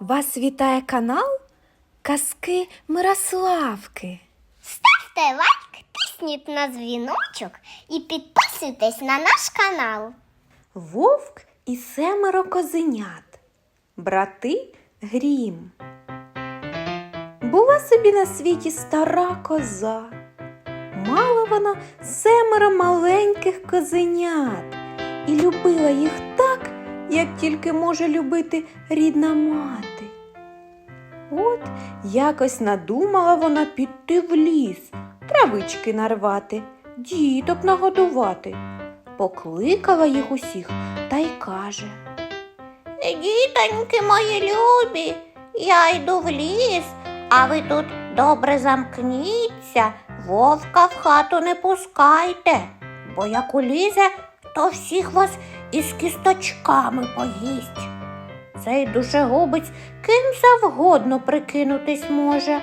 Вас вітає канал Казки Мирославки. Ставте лайк, тисніть на дзвіночок і підписуйтесь на наш канал. Вовк і семеро козенят. Брати Грім. Була собі на світі стара коза. Мала вона семеро маленьких козенят і любила їх так, як тільки може любити рідна мати. От якось надумала вона піти в ліс, травички нарвати, діток нагодувати. Покликала їх усіх та й каже. Дітоньки мої любі, я йду в ліс, а ви тут добре замкніться, вовка в хату не пускайте, бо як улізе, то всіх вас із кісточками поїсть. Цей душегубець ким завгодно прикинутись може,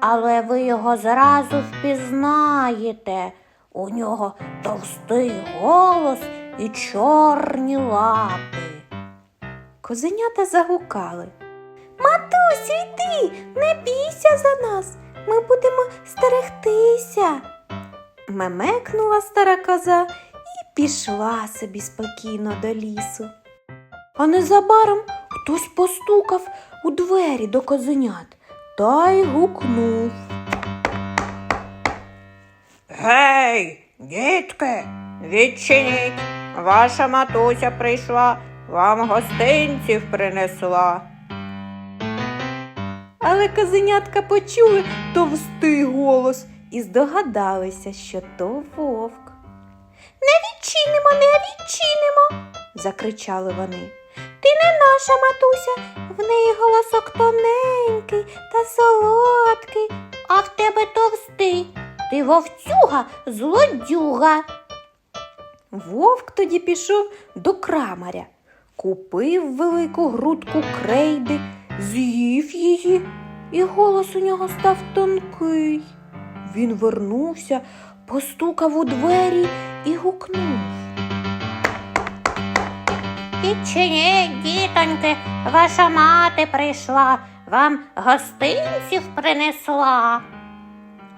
але ви його зразу впізнаєте. У нього товстий голос і чорні лапи. Козенята загукали. Матусю, йди, не бійся за нас, ми будемо стерегтися. Мемекнула стара коза і пішла собі спокійно до лісу. А незабаром хтось постукав у двері до козенят та й гукнув. Гей, дітки, відчиніть. Ваша матуся прийшла, вам гостинців принесла. Але козенятка почули товстий голос і здогадалися, що то вовк. Не відчинимо, не відчинимо, закричали вони. Ти не наша матуся, в неї голосок тоненький та солодкий. А в тебе товстий, ти вовцюга, злодюга. Вовк тоді пішов до крамаря, купив велику грудку крейди, з'їв її, і голос у нього став тонкий. Він вернувся, постукав у двері і гукнув. Відчиніть, дітоньки, ваша мати прийшла, вам гостинців принесла.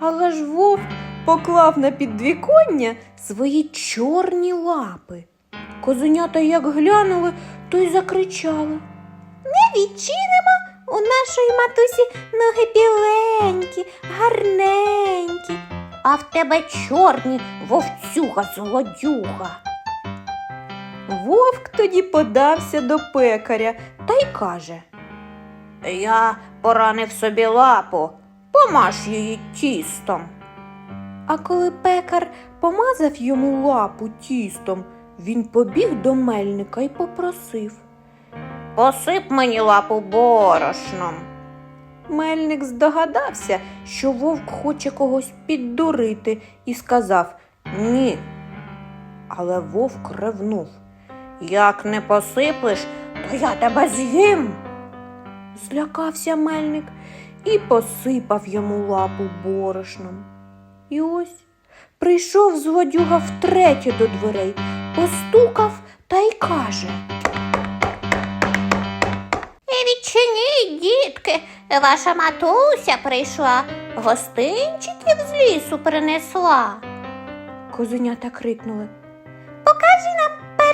Але ж вовк поклав на підвіконня свої чорні лапи. Козенята як глянули, то й закричали. Не відчинимо у нашої матусі ноги біленькі, гарненькі. А в тебе чорні вовцюга, злодюга. Вовк тоді подався до пекаря та й каже. Я поранив собі лапу, помаж її тістом. А коли пекар помазав йому лапу тістом, він побіг до мельника й попросив. Посип мені лапу борошном. Мельник здогадався, що вовк хоче когось піддурити, і сказав ні. Але вовк ревнув. Як не посиплеш, то я тебе з'їм. Злякався мельник і посипав йому лапу борошном. І ось прийшов злодюга втретє до дверей, постукав та й каже. Відчиніть, дітки, ваша матуся прийшла, гостинчиків з лісу принесла. Козенята крикнули.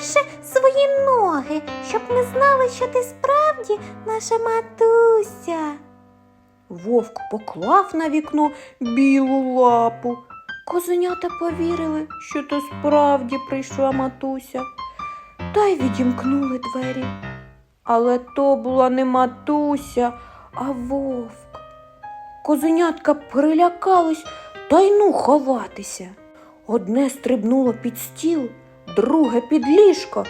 Перше свої ноги, щоб ми знали, що ти справді наша матуся. Вовк поклав на вікно білу лапу. Козенята повірили, що то справді прийшла матуся, та й відімкнули двері. Але то була не матуся, а вовк. Козенятка перелякались та й ну ховатися. Одне стрибнуло під стіл, друге під ліжко,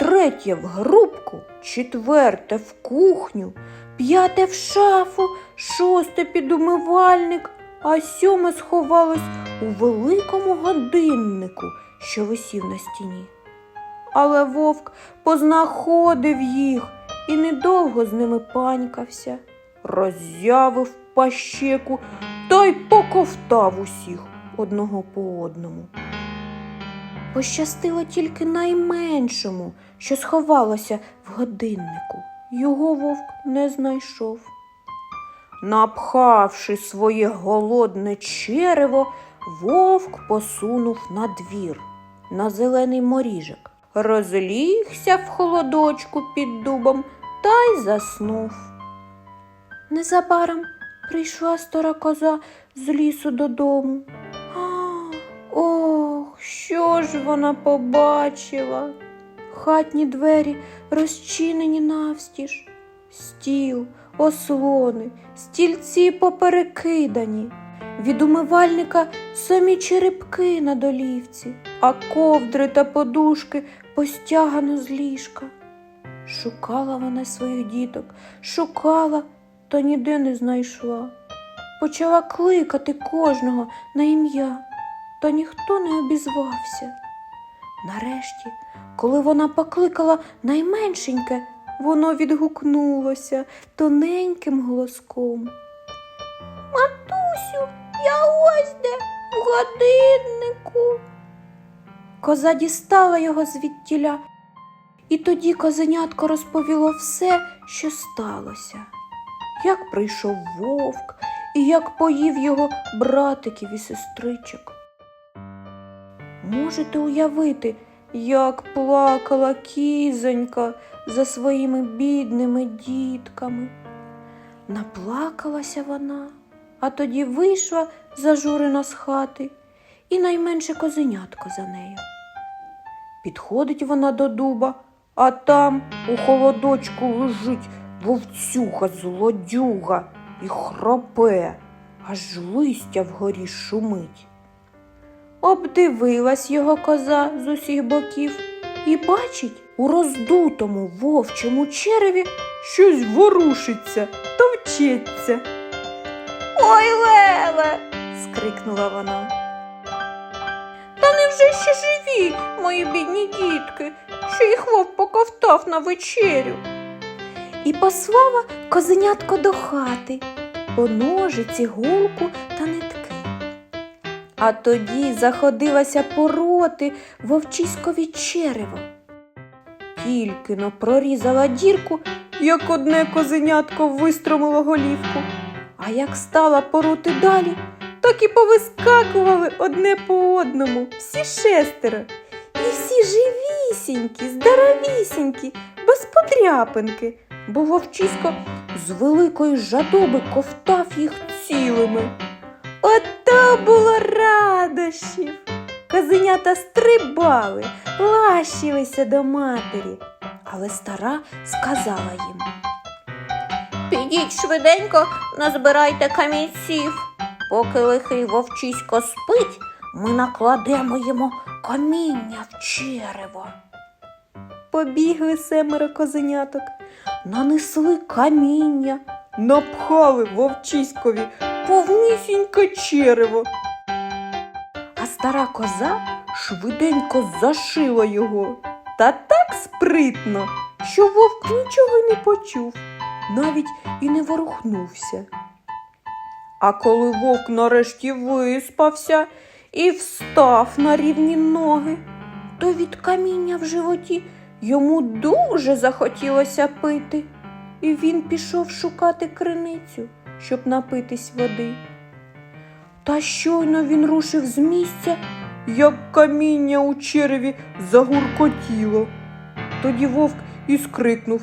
третє в грубку, четверте в кухню, п'яте в шафу, шосте під умивальник, а сьоме сховалось у великому годиннику, що висів на стіні. Але вовк познаходив їх і недовго з ними панькався, роззявив пащеку та й поковтав усіх одного по одному. Пощастило тільки найменшому, що сховалося в годиннику. його вовк не знайшов. Напхавши своє голодне черево, вовк посунув на двір, на зелений моріжок, розлігся в холодочку під дубом та й заснув. Незабаром прийшла стара коза з лісу додому. Ж вона побачила? Хатні двері розчинені навстіж, стіл, ослони, стільці поперекидані. Від умивальника самі черепки на долівці, а ковдри та подушки постягано з ліжка. Шукала вона своїх діток, шукала, та ніде не знайшла. Почала кликати кожного на ім'я, та ніхто не обізвався. Нарешті, коли вона покликала найменшеньке, воно відгукнулося тоненьким голоском. Матусю, я ось де в годиннику. Коза дістала його звідтіля, і тоді козенятко розповіло все, що сталося. Як прийшов вовк і як поїв його братиків і сестричок. Можете уявити, як плакала кізонька за своїми бідними дітками. Наплакалася вона, а тоді вийшла зажурена з хати, і найменше козенятко за нею. Підходить вона до дуба, а там у холодочку лежить вовцюга злодюга і хропе, аж листя вгорі шумить. Обдивилась його коза з усіх боків і бачить у роздутому вовчому череві щось ворушиться, товчеться. Ой, Леле. скрикнула вона. Та невже ще живі, мої бідні дітки, що їх вовк поковтав на вечерю? І послала козенятко до хати по ножиці, нитки. А тоді заходилася пороти вовчиськові черево. Тільки но прорізала дірку, як одне козенятко вистромило голівку. А як стала пороти далі, так і повискакували одне по одному, всі шестеро. І всі живісінькі, здоровісінькі, без подряпинки, бо вовчисько з великої жадоби ковтав їх цілими. Ото було радощів. Козенята стрибали, лащилися до матері, але стара сказала їм. Підіть швиденько, назбирайте камінців. Поки лихий вовчисько спить, ми накладемо йому каміння в черево. Побігли семеро козеняток, нанесли каміння, напхали вовчиськові повнісіньке черево. А стара коза швиденько зашила його та так спритно, що вовк нічого не почув, навіть і не ворухнувся. А коли вовк нарешті виспався і встав на рівні ноги, то від каміння в животі йому дуже захотілося пити, і він пішов шукати криницю, щоб напитись води. Та щойно він рушив з місця, як каміння у череві загуркотіло. Тоді вовк і скрикнув.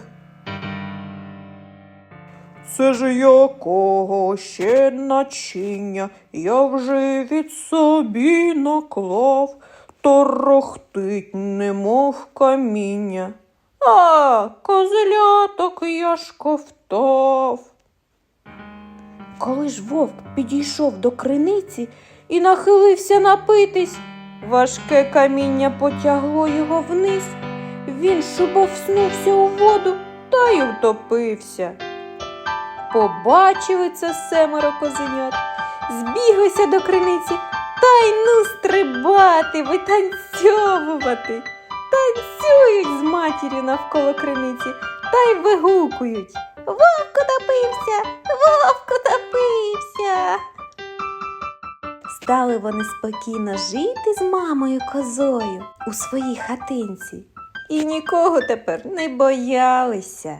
Це ж якого ще начиння я вже від собі наклав, торохтить, немов каміння. А, козляток я ж ковтав. Коли ж вовк підійшов до криниці і нахилився напитись, важке каміння потягло його вниз. Він шубовснувся у воду та й втопився. Побачили це семеро козенят, збіглися до криниці та й ну стрибати, витанцьовувати. Танцюють з матір'ю навколо криниці та й вигукують. Вовк утопився, вовк утопився. Стали вони спокійно жити з мамою козою у своїй хатинці. І нікого тепер не боялися.